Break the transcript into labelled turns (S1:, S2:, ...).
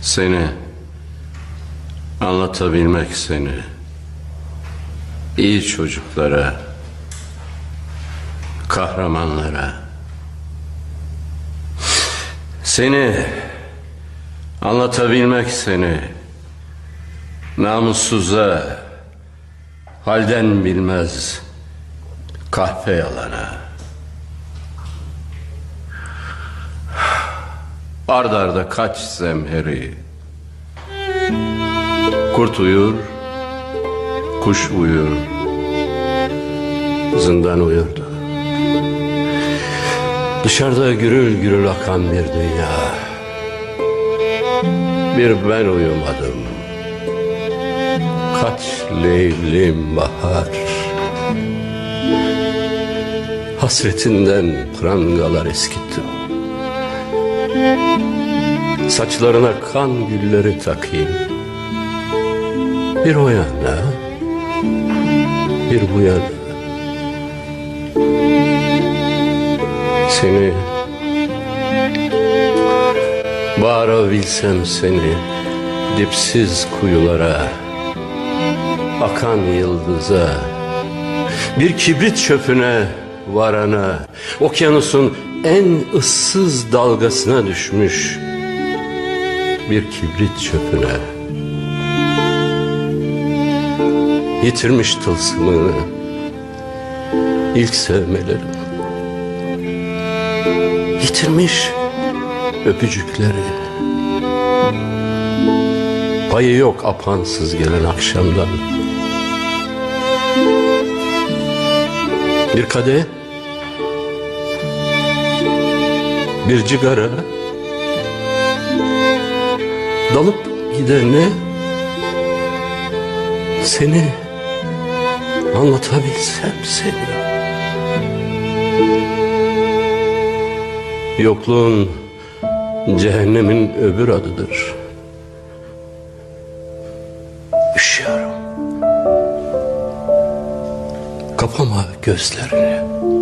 S1: Seni anlatabilmek seni iyi çocuklara kahramanlara seni anlatabilmek seni namussuza halden bilmez kahpe yalana Ard arda kaç zemheri. Kurt uyur Kuş uyur Zindan uyurdu Dışarıda gürül gürül akan bir dünya. Bir ben uyumadım. Kaç leylim bahar. Hasretinden prangalar eskittim Saçlarına kan gülleri takayım. Bir o yana Bir bu yana. Seni Bağırabilsem seni Dipsiz kuyulara Akan yıldıza Bir kibrit çöpüne varana Okyanusun en ıssız dalgasına düşmüş Bir kibrit çöpüne. Yitirmiş tılsımını ilk sevmelerim Yitirmiş öpücükleri. Payı yok apansız gelen akşamdan. Bir kadeh Bir cigara Dalıp gidene Seni Anlatabilsem seni Yokluğun cehennemin öbür adıdır. Üşüyorum. Kapama gözlerini.